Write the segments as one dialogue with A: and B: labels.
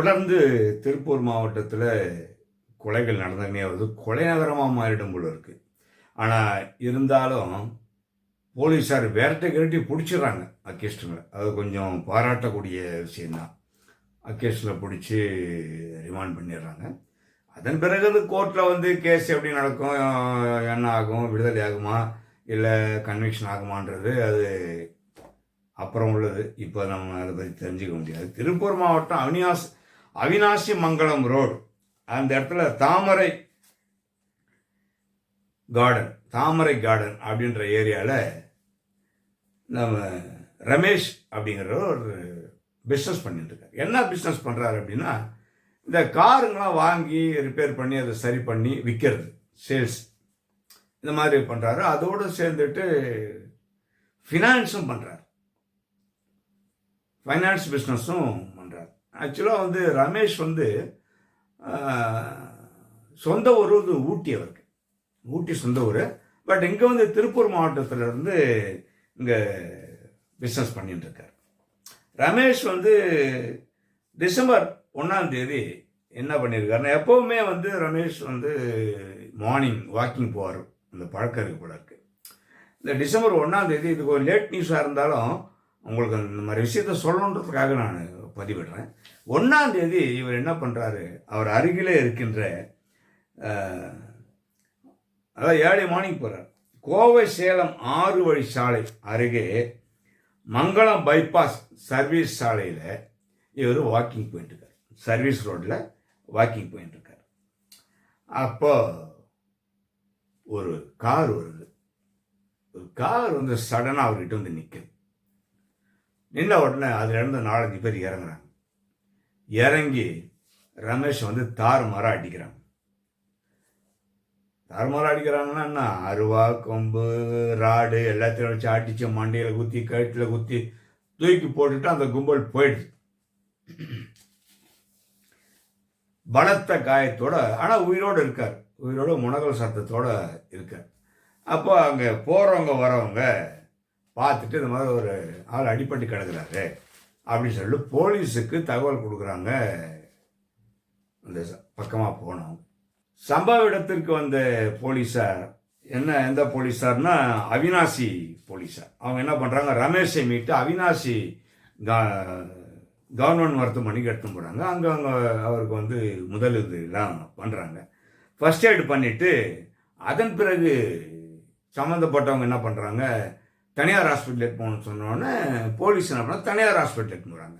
A: தொடர்ந்து திருப்பூர் மாவட்டத்தில் கொலைகள் நடந்தமே வருது கொலை நகரமாக மாறிடும் போல இருக்கு. ஆனால் இருந்தாலும் போலீஸார் வேரட்டை கிரட்டி பிடிச்சிடுறாங்க அக்கேஸ்டுங்களை அது கொஞ்சம் பாராட்டக்கூடிய விஷயந்தான் அக்கேஸ்டில் பிடிச்சி ரிமாண்ட் பண்ணிடுறாங்க. அதன் பிறகு அது கோர்ட்டில் வந்து கேஸ் எப்படி நடக்கும் என்ன ஆகும் விடுதலை ஆகுமா இல்லை கன்விக்ஷன் ஆகுமான்றது அது அப்புறம் உள்ளது. இப்போ நம்ம அதை பற்றி தெரிஞ்சுக்க முடியாது. திருப்பூர் மாவட்டம் அவினியாஸ் அவினாசி மங்கலம் ரோடு. அந்த இடத்துல தாமரை கார்டன் தாமரை கார்டன் அப்படின்ற ஏரியாவில் நம்ம ரமேஷ் அப்படிங்கிற ஒரு பிஸ்னஸ் பண்ணிட்டுருக்கார் என்ன பிஸ்னஸ் பண்ணுறாரு அப்படின்னா இந்த காருங்களாம் வாங்கி ரிப்பேர் பண்ணி அதை சரி பண்ணி விற்கிறது சேல்ஸ் இந்த மாதிரி பண்ணுறாரு அதோடு சேர்ந்துட்டு ஃபினான்ஸும் பண்ணுறாரு ஃபைனான்ஸ் பிஸ்னஸும் பண்ணுறாரு ஆக்சுவலாக வந்து ரமேஷ் வந்து சொந்த ஊர் வந்து ஊட்டி அவருக்கு. ஊட்டி சொந்த ஊர். பட் இங்கே வந்து திருப்பூர் மாவட்டத்தில் இருந்து இங்கே பிஸ்னஸ் பண்ணிட்டுருக்கார் ரமேஷ் வந்து டிசம்பர் ஒன்றாந்தேதி என்ன பண்ணியிருக்காருன்னா எப்போவுமே வந்து ரமேஷ் வந்து மார்னிங் வாக்கிங் போவார். அந்த பழக்கம் இருக்கு போல இருக்குது இந்த டிசம்பர் ஒன்றாந்தேதி இது கொஞ்சம் லேட் நியூஸாக இருந்தாலும் உங்களுக்கு இந்த மாதிரி விஷயத்த சொல்லணுன்றதுக்காக நான் பதிவிடுறேன். ஒன்றாம் தேதி இவர் என்ன பண்ணுறாரு அவர் அருகிலே இருக்கின்ற அதான் அதாவது ஏழை மார்னிங் போகிறார் கோவை சேலம் ஆறு வழி சாலை அருகே மங்களம் பைபாஸ் சர்வீஸ் சாலையில் இவர் வாக்கிங் போயிட்டுருக்கார் சர்வீஸ் ரோட்டில் வாக்கிங் போயிட்டுருக்கார் அப்போ ஒரு கார் வருது. ஒரு கார் வந்து சடனாக அவர்கிட்ட வந்து நிற்குது நின்ன உடனே அதில் இருந்து நாலஞ்சு பேர் இறங்குறாங்க. இறங்கி ரமேஷ் வந்து தாறுமாறாக அடிக்கிறாங்க தாறுமாறாக அடிக்கிறாங்கன்னா என்ன? அருவா கொம்பு ராடு எல்லாத்தையும் வச்சு அடித்து மண்டையில் குத்தி கழுத்தில் குத்தி தூக்கி போட்டுட்டு அந்த கும்பல் போயிடுது. பலத்த காயத்தோட ஆனால் உயிரோடு இருக்கார். உயிரோடு முனகல் சத்தத்தோடு இருக்கார். அப்போ அங்கே போகிறவங்க வரவங்க பார்த்துட்டு இந்த மாதிரி ஒரு ஆள் அடிப்பட்டு கிடக்குறாரு அப்படின்னு சொல்லி போலீஸுக்கு தகவல் கொடுக்குறாங்க. அந்த பக்கமாக போனோம் சம்பவ இடத்திற்கு வந்த போலீஸார் என்ன எந்த போலீஸார்னா அவினாசி போலீஸார். அவங்க என்ன பண்ணுறாங்க ரமேஷை மீட்டு அவினாசி கா- கவர்மெண்ட் மருத்துவமனைக்கு எடுத்துன்னு போகிறாங்க அங்கே அவங்க அவருக்கு வந்து முதலுதவிலாம் பண்ணுறாங்க ஃபஸ்ட் எய்டு பண்ணிவிட்டு அதன் பிறகு சம்மந்தப்பட்டவங்க என்ன பண்ணுறாங்க தனியார் ஹாஸ்பிட்டலுக்கு போகணும்னு சொன்னோடனே போலீஸ் என்ன பண்ணால் தனியார் ஹாஸ்பிட்டல் போகிறாங்க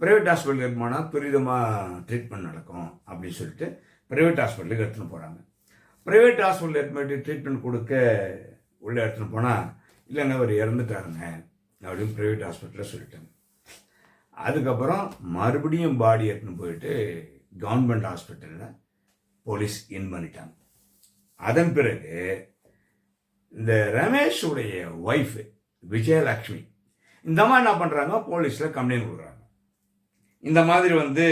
A: ப்ரைவேட் ஹாஸ்பிட்டலுக்கு எடுத்து போனால் துரிதமாக ட்ரீட்மெண்ட் நடக்கும் அப்படின்னு சொல்லிட்டு ப்ரைவேட் ஹாஸ்பிட்டலுக்கு எடுத்துன்னு போகிறாங்க ப்ரைவேட் ஹாஸ்பிட்டல் எடுத்து போயிட்டு ட்ரீட்மெண்ட் கொடுக்க உள்ளே எடுத்துன்னு போனால் இல்லைங்க அவர் இறந்துட்டாருங்க அப்படின்னு ப்ரைவேட் ஹாஸ்பிட்டலில் சொல்லிட்டாங்க. அதுக்கப்புறம் மறுபடியும் பாடி எடுத்துன்னு போயிட்டு கவர்மெண்ட் ஹாஸ்பிட்டலில் போலீஸ் இன் பண்ணிட்டாங்க. அதன் பிறகு இந்த ரமேஷுடைய ஒய்ஃபு விஜயலக்ஷ்மி இந்த மாதிரி என்ன பண்ணுறாங்க போலீஸில் கம்ப்ளைண்ட் கொடுக்குறாங்க. இந்த மாதிரி வந்து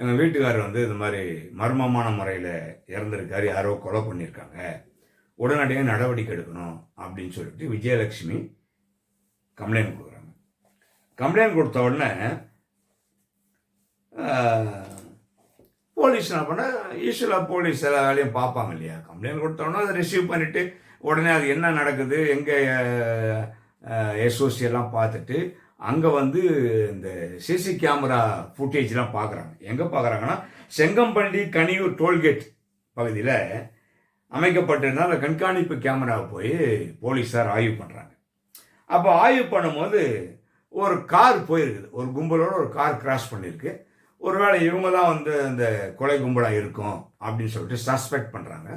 A: எங்கள் வீட்டுக்காரர் வந்து இந்த மாதிரி மர்மமான முறையில் இறந்துருக்காரு. யாரோ கொலை பண்ணியிருக்காங்க. உடனடியாக நடவடிக்கை எடுக்கணும் அப்படின்னு சொல்லிட்டு விஜயலட்சுமி கம்ப்ளைண்ட் கொடுக்குறாங்க. கம்ப்ளைண்ட் கொடுத்த உடனே போலீஸ் என்ன பண்ண யூஸ்வலாக போலீஸ் எல்லா வேலையும் பார்ப்பாங்க இல்லையா? கம்ப்ளைண்ட் கொடுத்தோன்னா அதை ரிசீவ் பண்ணிவிட்டு உடனே அது என்ன நடக்குது எங்கே எஸ்ஓசி எல்லாம் பார்த்துட்டு அங்கே வந்து இந்த சிசி கேமரா ஃபுட்டேஜ்லாம் பார்க்குறாங்க. எங்கே பார்க்குறாங்கன்னா செங்கம்பள்ளி கனியூர் டோல்கேட் பகுதியில் அமைக்கப்பட்டிருந்தால் அந்த கண்காணிப்பு கேமராவை போய் போலீஸார் ஆய்வு பண்ணுறாங்க அப்போ ஆய்வு பண்ணும்போது ஒரு கார் போயிருக்குது. ஒரு கும்பலோட ஒரு கார் கிராஸ் பண்ணியிருக்கு. ஒருவேளை இவங்க தான் வந்து அந்த கொலை கும்பலாக இருக்கும் அப்படின்னு சொல்லிட்டு சஸ்பெக்ட் பண்ணுறாங்க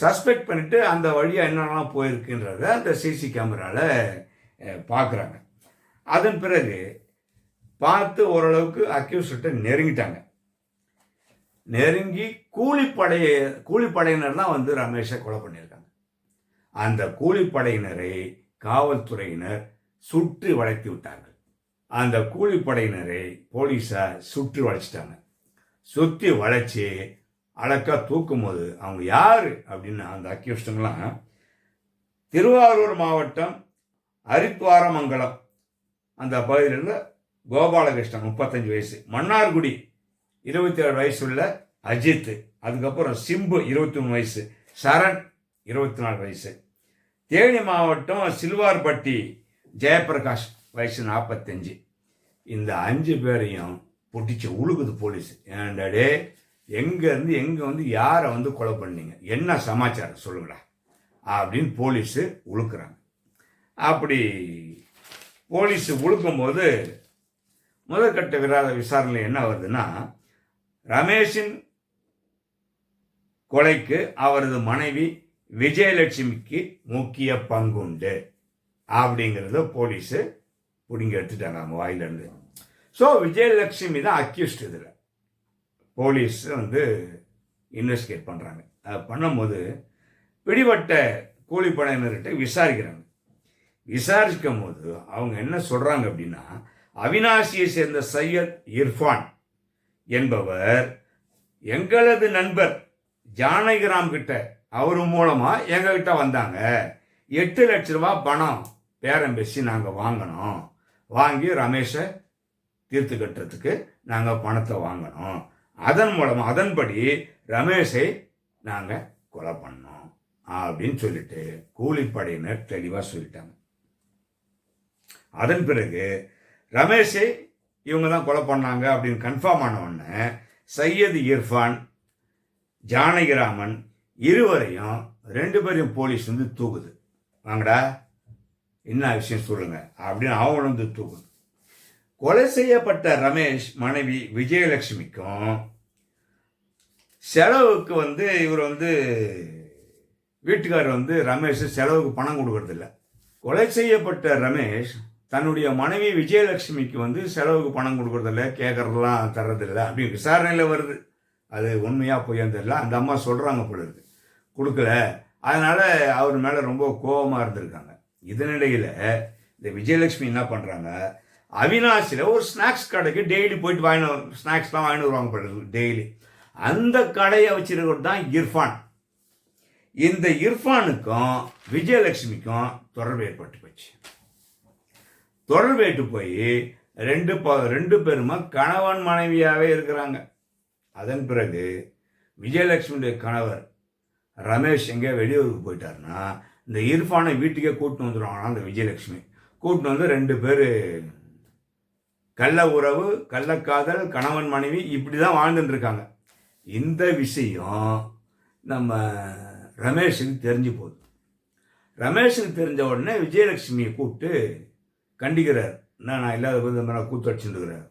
A: சஸ்பெக்ட் பண்ணிட்டு அந்த வழியாக என்னென்னலாம் போயிருக்குன்றத அந்த சிசி கேமராவில் பார்க்குறாங்க அதன் பிறகு பார்த்து ஓரளவுக்கு அக்யூஸ்கிட்ட நெருங்கிட்டாங்க. நெருங்கி கூலிப்படைய கூலிப்படையினர் தான் வந்து ரமேஷை கொலை பண்ணியிருக்காங்க. அந்த கூலிப்படையினரை காவல்துறையினர் சுற்றி வளைத்து விட்டார்கள். அந்த கூலிப்படையினரை போலீஸார் சுற்றி வளைச்சிட்டாங்க. சுற்றி வளைச்சி அழக்கா தூக்கும் போது அவங்க யார் அப்படின்னு அந்த அக்யூஸ்டுங்களாம் திருவாரூர் மாவட்டம் அரித்வாரமங்கலம். அந்த பகுதியிலிருந்து கோபாலகிருஷ்ணன் முப்பத்தஞ்சு வயசு. மன்னார்குடி இருபத்தி ஏழு வயசு உள்ள அஜித் அதுக்கப்புறம் சிம்பு இருபத்தி மூணு வயசு. சரண் இருபத்தி நாலு வயசு. தேனி மாவட்டம் சில்வார்பட்டி ஜெயபிரகாஷ் வயசு நாற்பத்தஞ்சு இந்த அஞ்சு பேரையும் பிடிச்சி உழுகுது போலீஸ். ஏண்டாடே எங்கேருந்து எங்கே வந்து யாரை வந்து கொலை பண்ணீங்க? என்ன சமாச்சாரம் சொல்லுங்கடா. அப்படின்னு போலீஸு உழுக்குறாங்க. அப்படி போலீஸு உழுக்கும்போது முதற்கட்ட விராத விசாரணை என்ன வருதுன்னா ரமேஷின் கொலைக்கு அவரது மனைவி விஜயலட்சுமிக்கு முக்கிய பங்குண்டு. அப்படிங்கிறத போலீஸு பிடிங்கி எடுத்துட்டாங்க அவங்க வாயிலேருந்து. ஸோ விஜயலட்சுமி தான் அக்யூஸ்ட் இதில். போலீஸ் வந்து இன்வெஸ்டிகேட் பண்ணுறாங்க அதை பண்ணும்போது பிடிபட்ட கூலிப்படையினர்கிட்ட விசாரிக்கிறாங்க. விசாரிக்கும் போது அவங்க என்ன சொல்கிறாங்க அப்படின்னா அவினாசியை சேர்ந்த சையத் இர்ஃபான் என்பவர் எங்களது நண்பர் ஜானகிராம் கிட்ட அவர் மூலமாக எங்ககிட்ட வந்தாங்க. எட்டு லட்ச ரூபா பணம் பேரம் பேசி நாங்கள் வாங்கினோம் வாங்கி ரமேஷை தீர்த்து கட்டுறதுக்கு நாங்கள் பணத்தை வாங்கினோம் அதன் மூலமாக அதன்படி ரமேஷை நாங்கள் கொலை பண்ணோம் அப்படின்னு சொல்லிட்டு கூலிப்படையினர் தெளிவாக சொல்லிட்டாங்க. அதன் பிறகு ரமேஷை இவங்க தான் கொலை பண்ணாங்க அப்படின்னு கன்ஃபார்ம் ஆன உடனே சையது இர்ஃபான் ஜானகிராமன் இருவரையும் ரெண்டு பேரையும் போலீஸ் வந்து தூக்குது. வாங்கடா. என்ன விஷயம் சொல்லுங்க? அப்படின்னு அவங்களும் வந்து தூக்குது கொலை செய்யப்பட்ட ரமேஷ் மனைவி விஜயலட்சுமிக்கும் செலவுக்கு வந்து இவர் வந்து வீட்டுக்காரர் வந்து ரமேஷ் செலவுக்கு பணம் கொடுக்கறதில்ல. கொலை செய்யப்பட்ட ரமேஷ் தன்னுடைய மனைவி விஜயலட்சுமிக்கு வந்து செலவுக்கு பணம் கொடுக்கறதில்ல கேட்குறதெல்லாம் தர்றதில்ல அப்படின்னு விசாரணையில் வருது. அது உண்மையாக பொய்யான்னு தெரியல. அந்த அம்மா சொல்கிறாங்க போல இருக்கு. கொடுக்கல. அதனால் அவர் மேலே ரொம்ப கோபமாக இருந்திருக்காங்க. இதனிடையில் இந்த விஜயலட்சுமி என்ன பண்ணுறாங்க அவினாசியில் ஒரு ஸ்நாக்ஸ் கடைக்கு டெய்லி போயிட்டு வாங்கின ஸ்நாக்ஸ்லாம் வாங்கிட்டு வருவாங்க டெய்லி அந்த கடையை வச்சிருக்கிறது தான் இர்ஃபான். இந்த இர்ஃபானுக்கும் விஜயலட்சுமிக்கும் தொடர்பு ஏற்பட்டு போச்சு. தொடர்பு ஏற்று போய் ரெண்டு ப ரெண்டு பேருமா கணவன் மனைவியாகவே இருக்கிறாங்க. அதன் பிறகு விஜயலட்சுமியுடைய கணவர் ரமேஷ் எங்கே வெளியூருக்கு போயிட்டாருன்னா இந்த இரஃபானை வீட்டுக்கே கூட்டின்னு வந்துடுவாங்க அந்த விஜயலட்சுமி. கூட்டின்னு வந்து ரெண்டு பேர் கள்ள உறவு கள்ளக்காதல் கணவன் மனைவி இப்படி தான் வாழ்ந்துட்டுருக்காங்க. இந்த விஷயம் நம்ம ரமேஷுக்கு தெரிஞ்சு போகுது. ரமேஷுக்கு தெரிஞ்ச உடனே விஜயலட்சுமியை கூப்பிட்டு கண்டிக்கிறார். என்ன நான் இல்லாத போது இந்த மாதிரி கூத்து அடிச்சுருக்கிறார்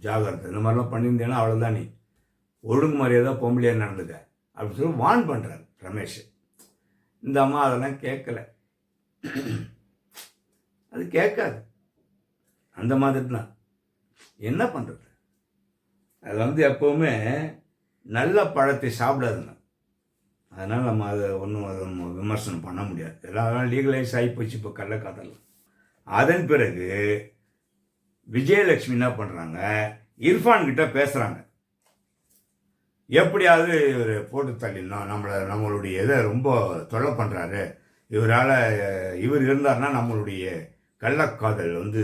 A: ஜாகிரதை. இந்த மாதிரிலாம் பண்ணியிருந்தேன்னா அவ்வளோதான் நீ. ஒழுங்கு மரியாதை பொம்பளையாக நடந்துக்க. அப்படின்னு சொல்லி வான் பண்ணுறார் ரமேஷ். இந்த அம்மா அதெல்லாம் கேட்கல அது கேட்காது அந்த மாதிரி தான் என்ன பண்ணுறது அது வந்து எப்போவுமே நல்ல பழத்தை சாப்பிடாதுங்க. அதனால் நம்ம அதை ஒன்றும் அதை நம்ம விமர்சனம் பண்ண முடியாது. எல்லாம் லீகலைஸ் ஆகி போச்சு இப்போ கள்ளக்காதல் அதன் பிறகு விஜயலட்சுமி என்ன பண்ணுறாங்க இர்ஃபான் கிட்ட பேசுகிறாங்க எப்படியாவது இவர் போட்டு தள்ளிடணும். நம்மளை நம்மளுடைய இதை ரொம்ப தொல்லை பண்ணுறாரு இவரால் இவர் இருந்தார்னா நம்மளுடைய கள்ளக்காதல் வந்து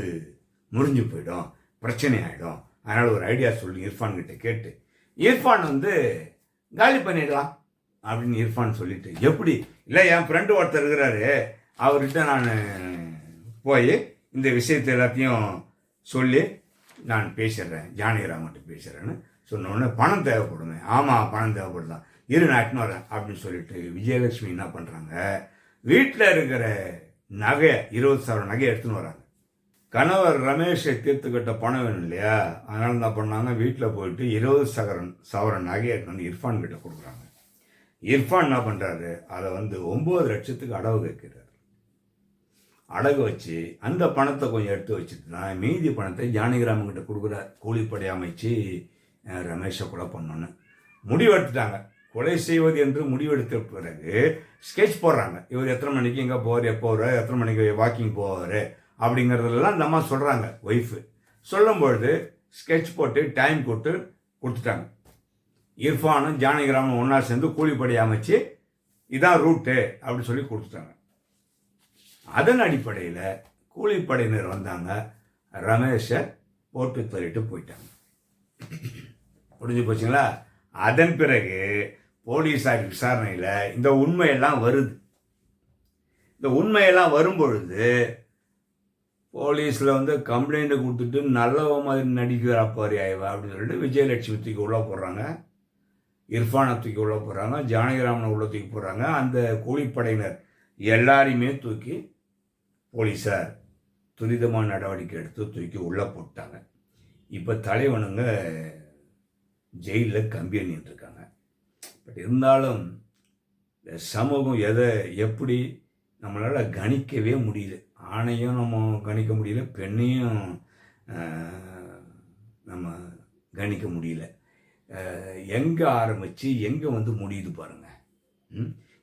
A: முறிஞ்சு போயிடும். பிரச்சனை ஆகிடும் அதனால் ஒரு ஐடியா சொல்லி இர்ஃபான்கிட்ட கேட்டு இர்ஃபான் வந்து காலி பண்ணிடலாம் அப்படின்னு இர்ஃபான் சொல்லிட்டு எப்படி? இல்லை என் ஃப்ரெண்டு ஒருத்தர் இருக்கிறாரு. அவர்கிட்ட நான் போய் இந்த விஷயத்தை எல்லாத்தையும் சொல்லி நான் பேசிடுறேன். ஜானகிராமன்ட்டு பேசுகிறேன்னு சொன்ன உடனே பணம் தேவைப்படுங்க ஆமாம் பணம் தேவைப்படுதான் இரு நான் வரேன் அப்படின்னு சொல்லிட்டு விஜயலட்சுமி என்ன பண்ணுறாங்க வீட்டில் இருக்கிற நகையை இருபது சவரம் நகையை எடுத்துன்னு வராங்க. கணவர் ரமேஷை தீர்த்துக்கிட்ட பணம் வேணும் இல்லையா? அதனால என்ன பண்ணாங்க? வீட்டில் போயிட்டு இருபது சகரன் சவரன் நகையை எடுத்து வந்து இர்ஃபான் கிட்ட கொடுக்குறாங்க. இர்ஃபான் என்ன பண்ணுறாரு அதை வந்து ஒம்பது லட்சத்துக்கு அடவு வைக்கிறார். அடகு வச்சு அந்த பணத்தை கொஞ்சம் எடுத்து வச்சுட்டு தான் மீதி பணத்தை ஜானகிராமன் கிட்ட கொடுக்குறார். கூலிப்படை அமைச்சு ரமேஷை கொலை பண்ணணும்னு முடிவெடுத்துட்டாங்க. கொலை செய்வது என்று முடிவெடுத்த பிறகு ஸ்கெட்ச் போடுறாங்க. இவர் எத்தனை மணிக்கு எங்கே போவார் எப்போ வருவார் எத்தனை மணிக்கு வாக்கிங் போவார் அப்படிங்கிறதெல்லாம் இந்த அம்மா சொல்கிறாங்க ஒய்ஃபு சொல்லும்பொழுது ஸ்கெட்ச் போட்டு டைம் போட்டு கொடுத்துட்டாங்க. இர்ஃபானும் ஜானகிராமனும் ஒன்றா சேர்ந்து கூலிப்படை அமைச்சு இதான் ரூட்டு அப்படின்னு சொல்லி கொடுத்துட்டாங்க. அதன் அடிப்படையில் கூலிப்படையினர் வந்தாங்க. ரமேஷை போட்டு தள்ளிட்டு போயிட்டாங்க. முடிஞ்சு போச்சுங்களா? அதன் பிறகு போலீஸார் விசாரணையில் இந்த உண்மையெல்லாம் வருது. இந்த உண்மையெல்லாம் வரும்பொழுது போலீஸில் வந்து கம்ப்ளைண்ட்டை கொடுத்துட்டு நல்லவ மாதிரி நடிக்கிறார் அப்பாரி ஆய்வா அப்படின்னு சொல்லிட்டு விஜயலட்சுமி தூக்கி உள்ளே போடுறாங்க. இர்ஃபானை தூக்கி உள்ளே போடுறாங்க. ஜானகிராமனை உள்ளே தூக்கி போடுறாங்க. அந்த கூலிப்படையினர் எல்லாரையுமே தூக்கி போலீஸார் துரிதமான நடவடிக்கை எடுத்து தூக்கி உள்ளே போட்டாங்க. இப்போ தலைவனுங்க ஜெயிலில் கம்பி நின்றுருக்காங்க பட் இருந்தாலும் இந்த சமூகம் எதை எப்படி நம்மளால் கணிக்கவே முடியல. ஆணையும் நம்ம கணிக்க முடியல பெண்ணையும் நம்ம கணிக்க முடியல. எங்கே ஆரம்பித்து எங்கே வந்து முடியுது பாருங்கள்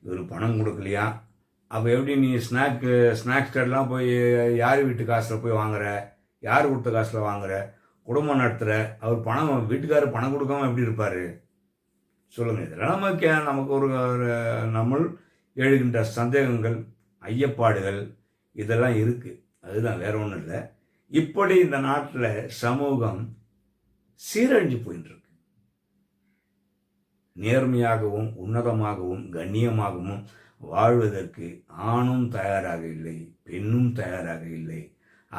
A: இவர் பணம் கொடுக்கலையா? அப்போ எப்படி நீ ஸ்நாக்கு ஸ்நாக்ஸ் கடைலாம் போய் யார் வீட்டு காசில் போய் வாங்குற? யார் கொடுத்த காசில் வாங்குற? குடும்பம் நடத்துகிற அவர் பணம் வீட்டுக்காரர் பணம் கொடுக்காம எப்படி இருப்பார்? சொல்லுங்கள் இதெல்லாம் நமக்கு நமக்கு ஒரு நம்ம எழுகின்ற சந்தேகங்கள் ஐயப்பாடுகள் இதெல்லாம் இருக்குது அதுதான் வேற ஒன்றும் இல்லை. இப்படி இந்த நாட்டில் சமூகம் சீரழிஞ்சு போயின்னு நேர்மையாகவும் உன்னதமாகவும் கண்ணியமாகவும் வாழ்வதற்கு ஆணும் தயாராக இல்லை பெண்ணும் தயாராக இல்லை.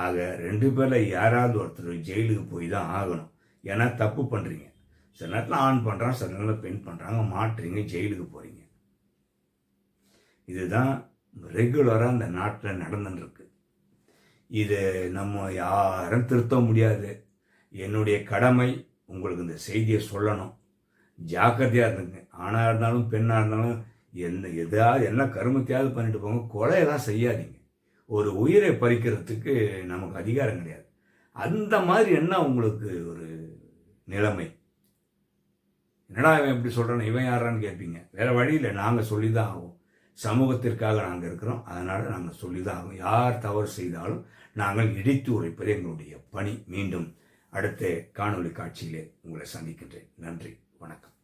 A: ஆக ரெண்டு பேரில் யாராவது ஒருத்தர் ஜெயிலுக்கு போய் தான் ஆகணும். ஏன்னா தப்பு பண்ணுறீங்க சில நேரத்தில் ஆன் பண்ணுறான் சில நேரத்தில் பெண் பண்ணுறாங்க மாட்டுறீங்க ஜெயிலுக்கு போகிறீங்க இதுதான் ரெகுலராக இந்த நாட்டில் நடந்துட்டுருக்கு இது நம்ம யாரும் திருத்த முடியாது. என்னுடைய கடமை உங்களுக்கு இந்த செய்தியை சொல்லணும். ஜாக்கிரதையாக இருந்துங்க. ஆணாக இருந்தாலும் பெண்ணாக இருந்தாலும் என்ன எதாவது என்ன கருமத்தையாவது பண்ணிட்டு போங்க. கொலையெல்லாம் செய்யாதீங்க. ஒரு உயிரை பறிக்கிறதுக்கு நமக்கு அதிகாரம் கிடையாது. அந்த மாதிரி என்ன உங்களுக்கு ஒரு நிலைமை? என்னடா இவன் எப்படி சொல்கிறான் இவன் யாரான்னு கேட்பீங்க. வேற வழியில் நாங்கள் சொல்லி தான் ஆகும் சமூகத்திற்காக நாங்கள் இருக்கிறோம். அதனால் நாங்கள் சொல்லி தான் ஆகும் யார் தவறு செய்தாலும் நாங்கள் இடித்து உரைப்பது எங்களுடைய பணி. மீண்டும் அடுத்த காணொலி காட்சியிலே உங்களை சந்திக்கின்றேன். நன்றி. வணக்கம்.